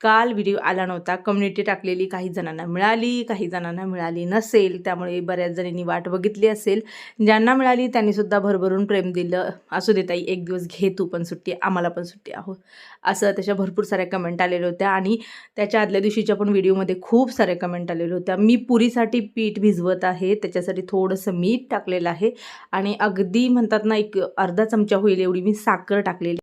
काल व्हिडिओ आला नव्हता. कम्युनिटी टाकलेली काही जणांना मिळाली काही जणांना मिळाली नसेल. त्यामुळे बऱ्याच जणींनी वाट बघितली असेल. ज्यांना मिळाली त्यांनीसुद्धा भरभरून प्रेम दिलं. असू दे ताई एक दिवस घे तू पण सुट्टी आम्हाला पण सुट्टी आहो असं त्याच्या भरपूर साऱ्या कमेंट आलेल्या होत्या. आणि त्याच्या आदल्या दिवशीच्या पण व्हिडिओमध्ये खूप साऱ्या कमेंट आलेल्या होत्या. मी पुरीसाठी पीठ भिजवत आहे. त्याच्यासाठी थोडंसं मीठ टाकलेलं आहे. आणि अगदी म्हणतात ना एक अर्धा चमचा होईल एवढी मी साखर टाकलेली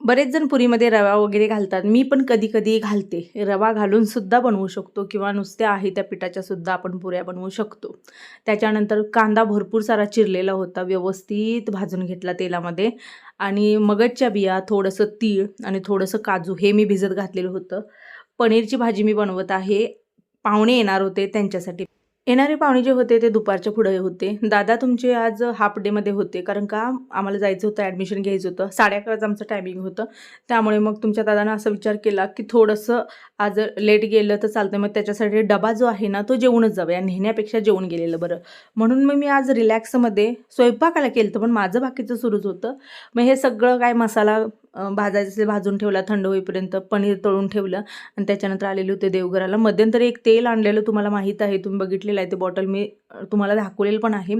बरेच जण पुरीमध्ये रवा वगैरे घालतात. मी पण कधी कधी घालते. रवा घालून सुद्धा बनवू शकतो किंवा नुसत्या आहे त्या पिठाच्या सुद्धा आपण पुऱ्या बनवू शकतो. त्याच्यानंतर कांदा भरपूर सारा चिरलेला होता. व्यवस्थित भाजून घेतला तेलामध्ये. आणि मगजच्या बिया थोडंसं तीळ आणि थोडंसं काजू हे मी भिजत घातलेलं होतं. पनीरची भाजी मी बनवत आहे. पाहुणे येणार होते त्यांच्यासाठी. येणारे पाहुणे जे होते ते दुपारच्या पुढे होते. दादा तुमचे आज हाफ डेमध्ये होते. कारण का? आम्हाला जायचं होतं ॲडमिशन घ्यायचं होतं. साडे अकराचं आमचं टायमिंग होतं. त्यामुळे मग तुमच्या दादानं असा विचार केला की थोडंसं आज लेट गेलं तर चालतं मग त्याच्यासाठी डबा जो आहे ना तो जेवूनच जाऊया नेहण्यापेक्षा जेवून गेलेलं बरं. म्हणून मग मी आज रिलॅक्समध्ये स्वयंपाकाला केलं होतं पण माझं बाकीचं सुरूच होतं. मग हे सगळं काय मसाला भाजायचं असेल भाजून ठेवला थंड होईपर्यंत पनीर तळून ठेवलं आणि त्याच्यानंतर आलेले होते देवघराला. मध्यंतरी एक तेल आणलेलं तुम्हाला माहीत आहे तुम्ही बघितलेलं आहे ते बॉटल. मी तुम्हाला दाखवलेलं पण आहे.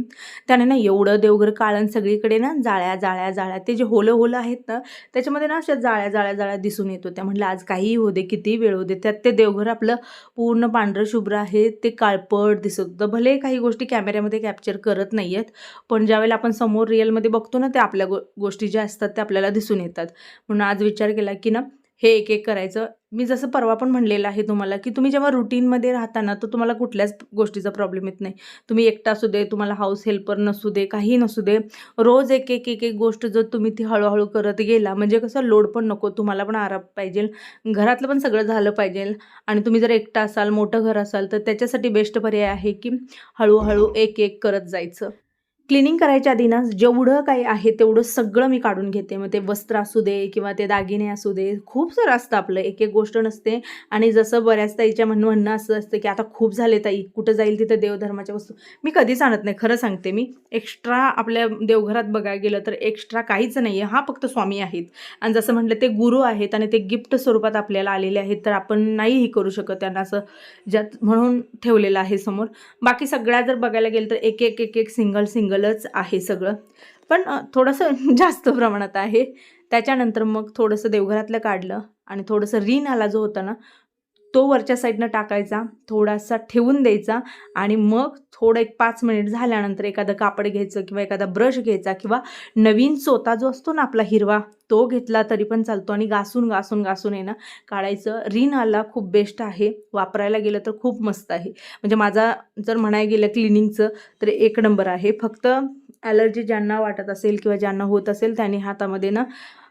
त्याने ना एवढं देवघर काळण सगळीकडे ना जाळ्या जाळ्या जाळ्या ते जे होलं होलं आहेत ना त्याच्यामध्ये ना अशा जाळ्या जाळ्या जाळ्या दिसून येत होत्या. म्हटलं आज काहीही होऊ दे कितीही वेळ होते दे त्यात ते देवघर आपलं पूर्ण पांढरं शुभ्र आहे ते काळपट दिसत होतं. भले काही गोष्टी कॅमेऱ्यामध्ये कॅप्चर करत नाही आहेत पण ज्यावेळेला आपण समोर रिअलमध्ये बघतो ना ते आपल्या गो गोष्टी ज्या असतात त्या आपल्याला दिसून येतात. म्हणून आज विचार केला की ना हे एक एक करायचं. मी जसं परवा पण म्हणलेलं आहे तुम्हाला की तुम्ही जेव्हा रुटीनमध्ये राहता ना तर तुम्हाला कुठल्याच गोष्टीचा प्रॉब्लेम येत नाही. तुम्ही एकटा असू दे तुम्हाला हाऊस हेल्पर नसू दे काही नसू दे. रोज एक एक एक एक गोष्ट जर तुम्ही ती हळूहळू करत गेला म्हणजे कसं लोड पण नको तुम्हाला पण आराम पाहिजे. घरातलं पण सगळं झालं पाहिजे. आणि तुम्ही जर एकटा असाल मोठं घर असाल तर त्याच्यासाठी बेस्ट पर्याय आहे की हळूहळू एक एक करत जायचं. क्लिनिंग करायच्या आधी ना जेवढं काही आहे तेवढं सगळं मी काढून घेते. मग ते वस्त्र असू दे किंवा ते दागिने असू दे खूप सारं असतं आपलं. एक एक गोष्ट नसते. आणि जसं बऱ्याच ताईच्या म्हण म्हणणं असं असतं की आता खूप झाले ताई कुठं जाईल तिथं देवधर्माच्या वस्तू. मी कधीच आणत नाही खरं सांगते मी. एक्स्ट्रा आपल्या देवघरात बघायला गेलं तर एक्स्ट्रा काहीच नाही आहे हा फक्त स्वामी आहेत. आणि जसं म्हटलं ते गुरु आहेत आणि ते गिफ्ट स्वरूपात आपल्याला आलेले आहेत तर आपण नाहीही करू शकत त्यांना असं ज्यात म्हणून ठेवलेलं आहे समोर. बाकी सगळ्या जर बघायला गेलं तर एक एक एक एक सिंगल सिंगलच आहे सगळं. पण थोडंसं जास्त प्रमाणात आहे. त्याच्यानंतर मग थोडंसं देवघरातलं काढलं आणि थोडंसं रीन आला जो होता ना तो वरच्या साईडनं टाकायचा थोडासा ठेवून द्यायचा आणि मग थोडं एक पाच मिनिट झाल्यानंतर एखादं कापड घ्यायचं किंवा एखादा ब्रश घ्यायचा किंवा नवीन सोता जो असतो ना आपला हिरवा तो घेतला तरी पण चालतो आणि घासून घासून घासून आहे ना काढायचं. रिन आला खूप बेस्ट आहे. वापरायला गेलं तर खूप मस्त आहे. म्हणजे माझा जर म्हणायला गेलं क्लिनिंगचं तर एक नंबर आहे. फक्त ॲलर्जी ज्यांना वाटत असेल किंवा ज्यांना होत असेल त्यांनी हातामध्ये ना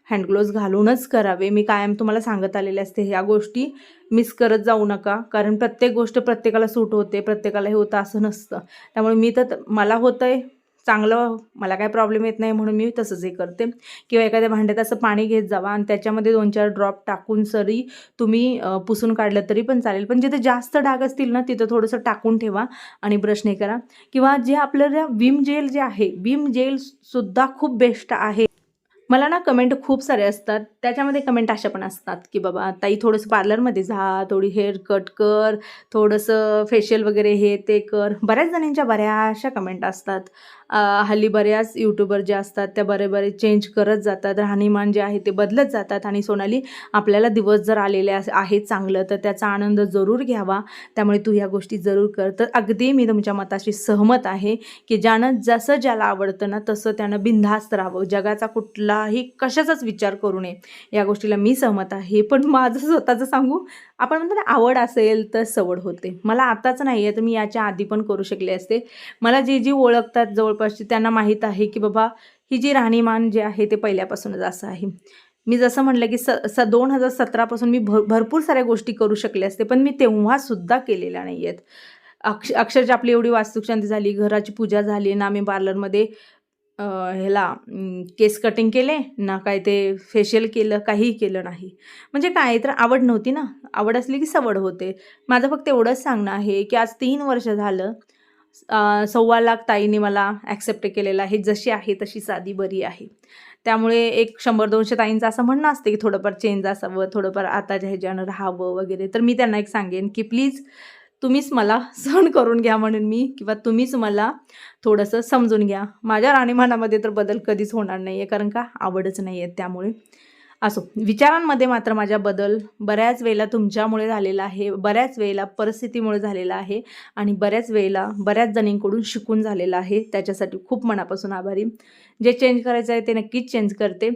हँडग्लोज घालूनच करावे. मी कायम तुम्हाला सांगत आलेले असते ह्या गोष्टी मिस करत जाऊ नका. कारण प्रत्येक गोष्ट प्रत्येकाला सूट होते प्रत्येकाला हे होतं असं नसतं. त्यामुळे मी तर मला होतं आहे चांगलं मला काय प्रॉब्लेम येत नाही म्हणून मी तसंच हे करते. किंवा एखाद्या भांड्यात असं पाणी घेत जावा आणि त्याच्यामध्ये दोन चार ड्रॉप टाकून सरी तुम्ही पुसून काढलं तरी पण चालेल. पण जिथे जास्त डाग असतील ना तिथं थोडंसं टाकून ठेवा आणि ब्रश नाही करा. किंवा जे आपल्याला विम जेल जे आहे विम जेल सुद्धा खूप बेस्ट आहे. मला ना कमेंट खूप सारे असतात. त्याच्यामध्ये कमेंट अशा पण असतात की बाबा ताई थोडंसं पार्लरमध्ये जा थोडी हेअर कट कर थोडंसं फेशियल वगैरे हे ते कर. बऱ्याच जणांच्या बऱ्याचशा कमेंट असतात. हल्ली बऱ्याच यूट्यूबर जे असतात त्या बरे बरे चेंज करत जातात. राहणीमान जे आहे ते बदलत जातात. आणि सोनाली आपल्याला दिवस जर आलेले अस- आहेत चांगलं तर त्याचा आनंद जरूर घ्यावा. त्यामुळे तू ह्या गोष्टी जरूर कर. तर अगदी मी तुमच्या मताशी सहमत आहे की ज्यानं जसं ज्याला आवडतं ना तसं त्यानं बिनधास्त राहावं. जगाचा कुठला कुठलाही कशाचाच विचार करू नये. या गोष्टीला मी सहमत आहे. पण माझं स्वतःचं सांगू आपण म्हणतो ना आवड असेल तर सवड होते. मला आताच नाही आहे तर मी याच्या आधी पण करू शकले असते. मला जी जी ओळखतात जवळपासची त्यांना माहीत आहे की बाबा ही जी राहणीमान जे आहे ते पहिल्यापासूनच असं आहे. मी जसं म्हटलं की स स दोन हजार सतरापासून मी भर भरपूर साऱ्या गोष्टी करू शकले असते पण मी तेव्हासुद्धा केलेल्या नाही आहेत अक्ष अक्षरशः आपली एवढी वास्तुशांती झाली घराची पूजा झाली ना आम्ही पार्लरमध्ये ह्याला केस कटिंग केले ना काय ते फेशियल केलं काहीही केलं नाही. म्हणजे काय तर आवड नव्हती ना. आवड असली की सवड होते. माझं फक्त एवढंच सांगणं आहे की आज तीन वर्ष झालं सव्वा लाख ताईंनी मला ॲक्सेप्ट केलेलं आहे. जशी आहे तशी साधी बरी आहे. त्यामुळे एक शंभर दोनशे ताईंचं असं म्हणणं असते की थोडंफार चेंज असावं थोडंफार आताच्या ह्याच्यानं राहावं वगैरे. तर मी त्यांना एक सांगेन की प्लीज तुम्हीच मला सहन करून घ्या म्हणून मी किंवा तुम्हीच मला थोडंसं समजून घ्या. माझ्या राणीमानामध्ये तर बदल कधीच होणार नाही आहे कारण का? आवडच नाही आहेत त्यामुळे. असो विचारांमध्ये मात्र माझ्या बदल बऱ्याच वेळेला तुमच्यामुळे झालेला आहे बऱ्याच वेळेला परिस्थितीमुळे झालेला आहे आणि बऱ्याच वेळेला बऱ्याच जणींकडून शिकून झालेला आहे. त्याच्यासाठी खूप मनापासून आभारी. जे चेंज करायचं आहे ते नक्कीच चेंज करते.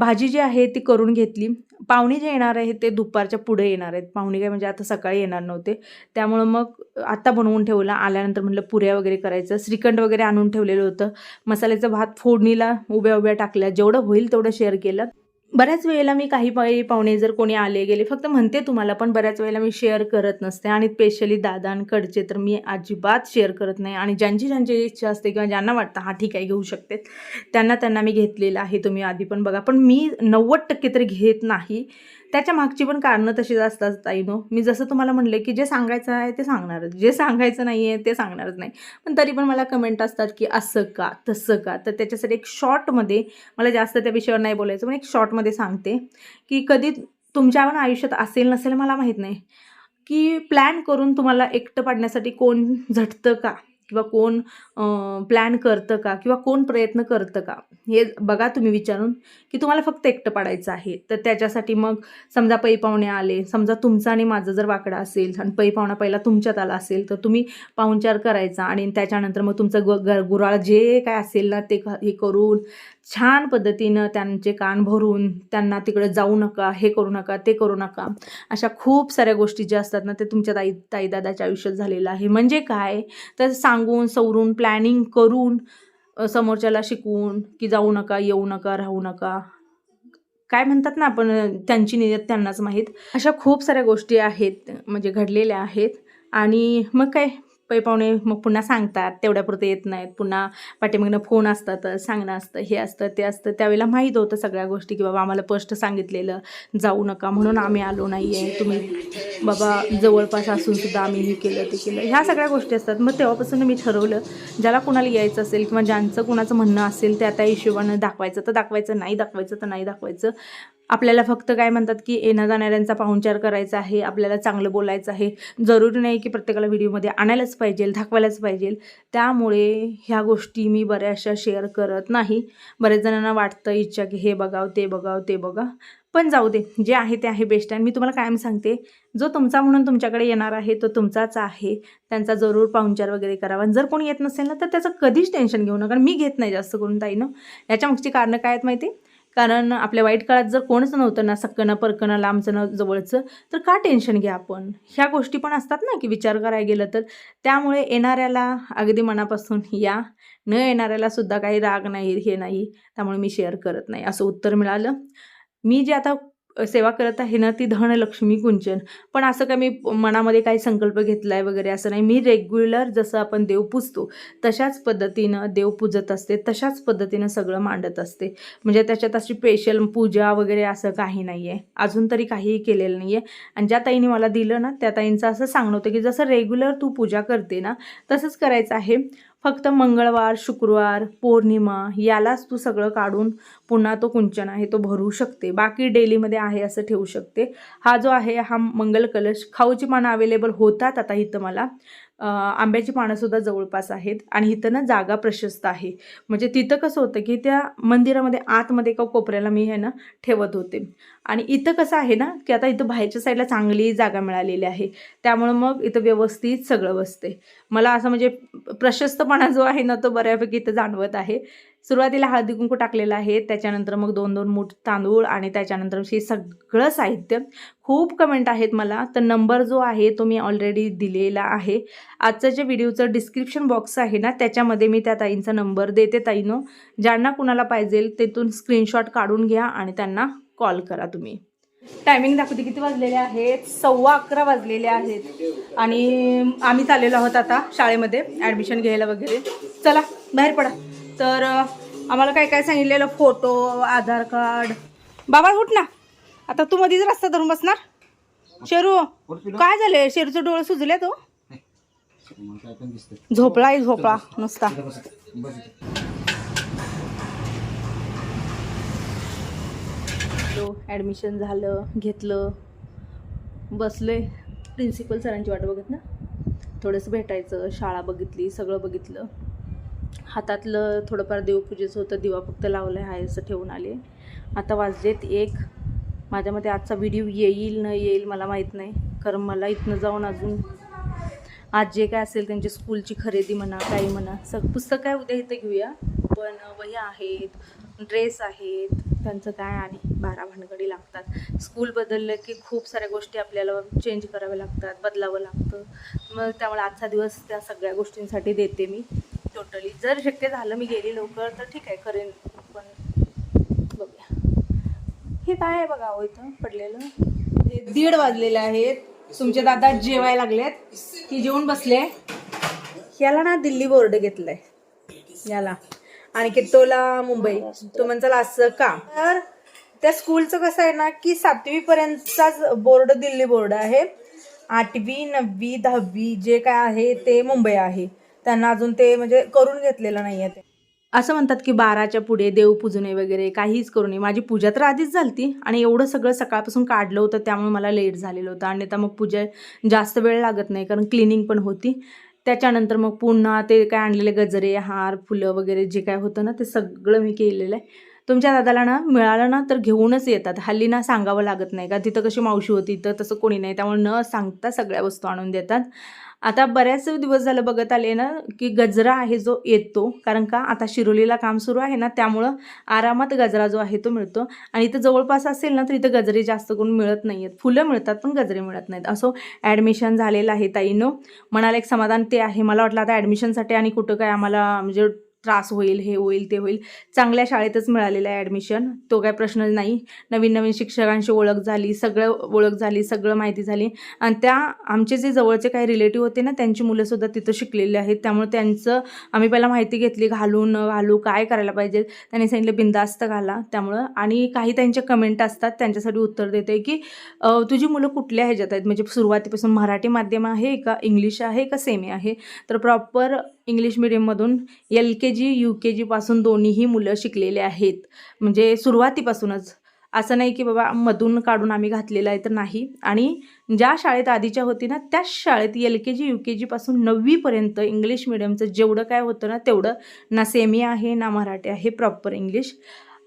भाजी जी आहे ती करून घेतली. पाहुणे जे येणार आहेत ते दुपारच्या पुढे येणार आहेत. पाहुणे काय म्हणजे आता सकाळी येणार नव्हते. त्यामुळं मग आत्ता बनवून ठेवलं. आल्यानंतर म्हटलं पुऱ्या वगैरे करायचं. श्रीखंड वगैरे आणून ठेवलेलं होतं. मसाल्याचं भात फोडणीला उभ्या उभ्या टाकल्या. जेवढं होईल तेवढं शेअर केलं. बऱ्याच वेळेला मी काही पाळी पाहुणे जर कोणी आले गेले फक्त म्हणते तुम्हाला पण बऱ्याच वेळेला मी शेअर करत नसते आणि स्पेशली दादांकडचे तर मी अजिबात शेअर करत नाही. आणि ज्यांची ज्यांची इच्छा असते किंवा ज्यांना वाटतं हा ठीक आहे घेऊ शकते त्यांना त्यांना मी घेतलेलं आहे. तुम्ही आधी पण बघा. पण मी नव्वद टक्के तरी घेत नाही. त्याच्या मागची पण कारणं तशीच असतात ताईनो मी जसं तुम्हाला म्हणले की जे सांगायचं आहे ते सांगणारच. जे सांगायचं नाही आहे ते सांगणारच नाही. पण तरी पण मला कमेंट असतात की असं का तसं का? तर त्याच्यासाठी एक शॉर्टमध्ये मला जास्त त्या विषयावर नाही बोलायचं पण एक शॉर्टमध्ये सांगते की कधी तुमच्या पण आयुष्यात असेल नसेल मला माहीत नाही की प्लॅन करून तुम्हाला एकटं पाडण्यासाठी कोण झटतं का? किंवा कोण प्लॅन करतं का? किंवा कोण प्रयत्न करतं का? हे बघा तुम्ही विचारून की तुम्हाला फक्त एकटं पाडायचं आहे. तर त्याच्यासाठी मग समजा पै पाहुणे आले समजा तुमचं आणि माझं जर वाकडा असेल आणि पै पाहुणा पहिला तुमच्यात आला असेल तर तुम्ही पाहुणचार करायचा आणि त्याच्यानंतर मग तुमचं ग ग गुराळ जे काय असेल ना ते क- हे करून छान पद्धतीनं त्यांचे कान भरून त्यांना तिकडे जाऊ नका हे करू नका ते करू नका अशा खूप साऱ्या गोष्टी ज्या असतात ना ते तुमच्या ताई ताईदादाच्या आयुष्यात झालेलं आहे. म्हणजे काय? तर सांगून सवरून प्लॅनिंग करून समोरच्याला शिकवून की जाऊ नका येऊ नका राहू नका. काय म्हणतात ना आपण त्यांची नियत त्यांनाच माहीत. अशा खूप साऱ्या गोष्टी आहेत म्हणजे घडलेल्या आहेत. आणि मग काय? पै पाहुणे मग पुन्हा सांगतात तेवढ्यापुरते येत नाहीत. पुन्हा पाठीमागनं फोन असतात सांगणं असतं हे असतं ते असतं. त्यावेळेला माहीत होतं सगळ्या गोष्टी की बाबा आम्हाला स्पष्ट सांगितलेलं जाऊ नका म्हणून आम्ही आलो नाही आहे तुम्ही बाबा जवळपास असून सुद्धा आम्ही हे केलं ते केलं. ह्या सगळ्या गोष्टी असतात. मग तेव्हापासून मी ठरवलं ज्याला कुणाला यायचं असेल किंवा ज्यांचं कुणाचं म्हणणं असेल त्या त्या हिशोबानं दाखवायचं. तर दाखवायचं नाही दाखवायचं तर नाही दाखवायचं. आपल्याला फक्त काय म्हणतात की येण्या जाणाऱ्यांचा पाहुणचार करायचा आहे आपल्याला चांगलं बोलायचं आहे. जरुरी नाही की प्रत्येकाला व्हिडिओमध्ये आणायलाच पाहिजे दाखवायलाच पाहिजे. त्यामुळे ह्या गोष्टी मी बऱ्याचशा शेअर करत नाही. बऱ्याच जणांना वाटतं इच्छा की हे बघाव ते बघाव ते बघा. पण जाऊ दे जे आहे ते आहे बेस्ट आहे मी तुम्हाला कायम सांगते जो तुमचा म्हणून तुमच्याकडे येणार आहे तो तुमचाच आहे. त्यांचा जरूर पाहुणचार वगैरे करावा. आणि जर कोणी येत नसेल ना तर त्याचं कधीच टेन्शन घेऊ नका. मी घेत नाही जास्त करून ताईनं याच्या मागची कारणं काय आहेत माहिती कारण आपल्या वाईट काळात जर कोणच नव्हतं ना सक्कनं परकणं लांबचं न जवळचं तर का टेन्शन घ्या आपण? ह्या गोष्टी पण असतात ना की विचार करायला गेलं तर. त्यामुळे येणाऱ्याला अगदी मनापासून या. न येणाऱ्याला सुद्धा काही राग नाही हे नाही. त्यामुळे मी शेअर करत नाही. असं उत्तर मिळालं. मी जे आता सेवा करत आहे ना ती धनलक्ष्मी कुंचन. पण असं काय मी मनामध्ये काही संकल्प घेतला आहे वगैरे असं नाही. मी रेग्युलर जसं आपण देव पूजतो तशाच पद्धतीनं देव पूजत असते तशाच पद्धतीनं सगळं मांडत असते. म्हणजे त्याच्यात अशी स्पेशल पूजा वगैरे असं काही नाही आहे अजून तरी काहीही केलेलं नाही आहे आणि ज्या ताईने मला दिलं ना त्या ताईंचं असं सांगणं होतं की जसं रेग्युलर तू पूजा करते ना तसंच करायचं आहे. फक्त मंगळवार शुक्रवार पौर्णिमा यालाच तू सगळं काढून पुन्हा तो कुंचन आहे तो भरू शकते. बाकी डेलीमध्ये आहे असं ठेवू शकते. हा जो आहे हा मंगल कलश खाऊची पानं अवेलेबल होतात आता इथं मला. आंब्याची पानंसुद्धा जवळपास आहेत आणि इथं ना जागा प्रशस्त आहे. म्हणजे तिथं कसं होतं की त्या मंदिरामध्ये आतमध्ये एका कोपऱ्याला मी हे ना ठेवत होते. आणि इथं कसं आहे ना की आता इथं बाहेरच्या साईडला चांगली जागा मिळालेली आहे. त्यामुळं मग इथं व्यवस्थित सगळं बसते. मला असं म्हणजे प्रशस्तपणा जो आहे ना तो बऱ्यापैकी इथं जाणवत आहे. सुरुवातीला हळदी कुंकू टाकलेलं आहे त्याच्यानंतर मग दोन दोन मूठ तांदूळ आणि त्याच्यानंतर हे सगळं साहित्य. खूप कमेंट आहेत मला. तर नंबर जो आहे तो मी ऑलरेडी दिलेला आहे. आजचं जे व्हिडिओचं डिस्क्रिप्शन बॉक्स आहे ना त्याच्यामध्ये मी त्या ताईंचा नंबर देते ताईनो. ज्यांना कुणाला पाहिजे तिथून स्क्रीनशॉट काढून घ्या आणि त्यांना कॉल करा तुम्ही. टायमिंग दाखवते किती वाजलेले आहेत? सव्वा अकरा वाजलेले आहेत. आणि आम्ही चाललेलो आहोत आता शाळेमध्ये ॲडमिशन घ्यायला वगैरे. चला बाहेर पडा. तर आम्हाला काय काय सांगितलेलं? Photo Aadhaar card. बाबा उठ ना. आता तू मध्येच रस्ता धरून बसणार? शेरू काय झाले शेरूचं डोळे सुजले तो? झोपलाय झोपला नुसता. ॲडमिशन झालं घेतलं. बसलोय. प्रिन्सिपल सरांची वाट बघत ना. थोडंसं भेटायचं शाळा बघितली सगळं बघितलं. हातातलं थोडंफार देवपूजेचं होतं दिवा फक्त लावलं आहे असं ठेवून आले. आता वाजलेत एक. माझ्या मते आजचा व्हिडिओ येईल न येईल मला माहीत नाही. कारण मला इथनं जाऊन अजून आज जे काय असेल त्यांची स्कूलची खरेदी म्हणा काही म्हणा सग पुस्तक काय उद्या इथं घेऊया. पण वह्या आहेत ड्रेस आहेत त्यांचं काय आणि बारा भानगडी लागतात. स्कूल बदललं की खूप साऱ्या गोष्टी आपल्याला चेंज कराव्या लागतात बदलावं लागतं. मग त्यामुळे आजचा दिवस त्या सगळ्या गोष्टींसाठी देते मी. टोटली जर शक्य झालं मी गेली लवकर तर ठीक आहे करेन. पण बघूया. हे काय आहे बघा अहो इथं पडलेलं? हे दीड वाजलेले आहेत. तुमचे दादा जेवायला लागलेत. की जेवून बसले? याला ना दिल्ली बोर्ड घेतलंय. याला. आणि तोला मुंबई. तो म्हणचाल असं का? तर त्या स्कूलचं कसं आहे ना की सातवीपर्यंतचाच बोर्ड दिल्ली बोर्ड आहे. आठवी नववी दहावी जे काय आहे ते मुंबई आहे. त्यांना अजून ते म्हणजे करून घेतलेलं नाही आहे ते. असं म्हणतात की बाराच्या पुढे देवपूजने वगैरे काहीच करू नये. माझी पूजा तर आधीच झालती आणि एवढं सगळं सकाळपासून काढलं होतं त्यामुळे मला लेट झालेलं होतं. आणि आता मग पूजा जास्त वेळ लागत नाही कारण क्लिनिंग पण होती. त्याच्यानंतर मग पुन्हा ते काय आणलेले गजरे हार फुलं वगैरे जे काय होतं ना ते सगळं मी केलेलं आहे. तुमच्या दादाला ना मिळालं ना तर घेऊनच येतात. हल्ली ना सांगावं लागत नाही का तिथं कशी मावशी होती तर तसं कोणी नाही त्यामुळे न सांगता सगळ्या वस्तू आणून देतात. आता बऱ्याच दिवस झालं बघत आले ना की गजरा आहे जो येतो. कारण का आता शिरोलीला काम सुरू आहे ना त्यामुळं आरामात गजरा जो आहे तो मिळतो. आणि इथं जवळपास असेल ना तर इथं गजरे जास्त करून मिळत नाही आहेत फुलं मिळतात पण गजरे मिळत नाहीत. असो ॲडमिशन झालेलं आहे ताईनं. म्हणाला एक समाधान ते आहे. मला वाटलं आता ॲडमिशनसाठी आणि कुठं काय आम्हाला म्हणजे त्रास होईल हे होईल ते होईल. चांगल्या शाळेतच मिळालेलं आहे ॲडमिशन तो काय प्रश्न नाही. नवीन नवीन शिक्षकांशी ओळख झाली सगळं ओळख झाली सगळं माहिती झाली. आणि त्या आमचे जे जवळचे काही रिलेटिव्ह होते ना त्यांची मुलंसुद्धा तिथं शिकलेली आहेत. त्यामुळे त्यांचं आम्ही पहिला माहिती घेतली घालू न घालू काय करायला पाहिजे? त्यांनी सांगितलं बिंदास्त घाला. त्यामुळं आणि काही त्यांच्या कमेंट असतात त्यांच्यासाठी उत्तर देते की तुझी मुलं कुठल्या ह्याच्यात आहेत? म्हणजे सुरुवातीपासून मराठी माध्यम आहे का इंग्लिश आहे का सेमी आहे? तर proper English मिडियममधून L K G U K जीपासून दोन्हीही मुलं शिकलेले आहेत. म्हणजे सुरुवातीपासूनच. असं नाही की बाबा मधून काढून आम्ही घातलेलं आहे तर नाही. आणि ज्या शाळेत आधीच्या होती ना त्याच शाळेत L K G U K जीपासून नववीपर्यंत इंग्लिश मिडियमचं जेवढं काय होतं ना तेवढं ना सेमी आहे ना मराठी आहे प्रॉपर इंग्लिश.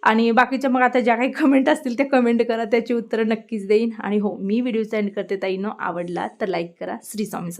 आणि बाकीच्या मग आता ज्या काही कमेंट असतील त्या कमेंट करा त्याची उत्तरं नक्कीच देईन. आणि हो मी व्हिडिओ सेंड करते ताईनं. आवडला तर लाईक करा. श्री स्वामी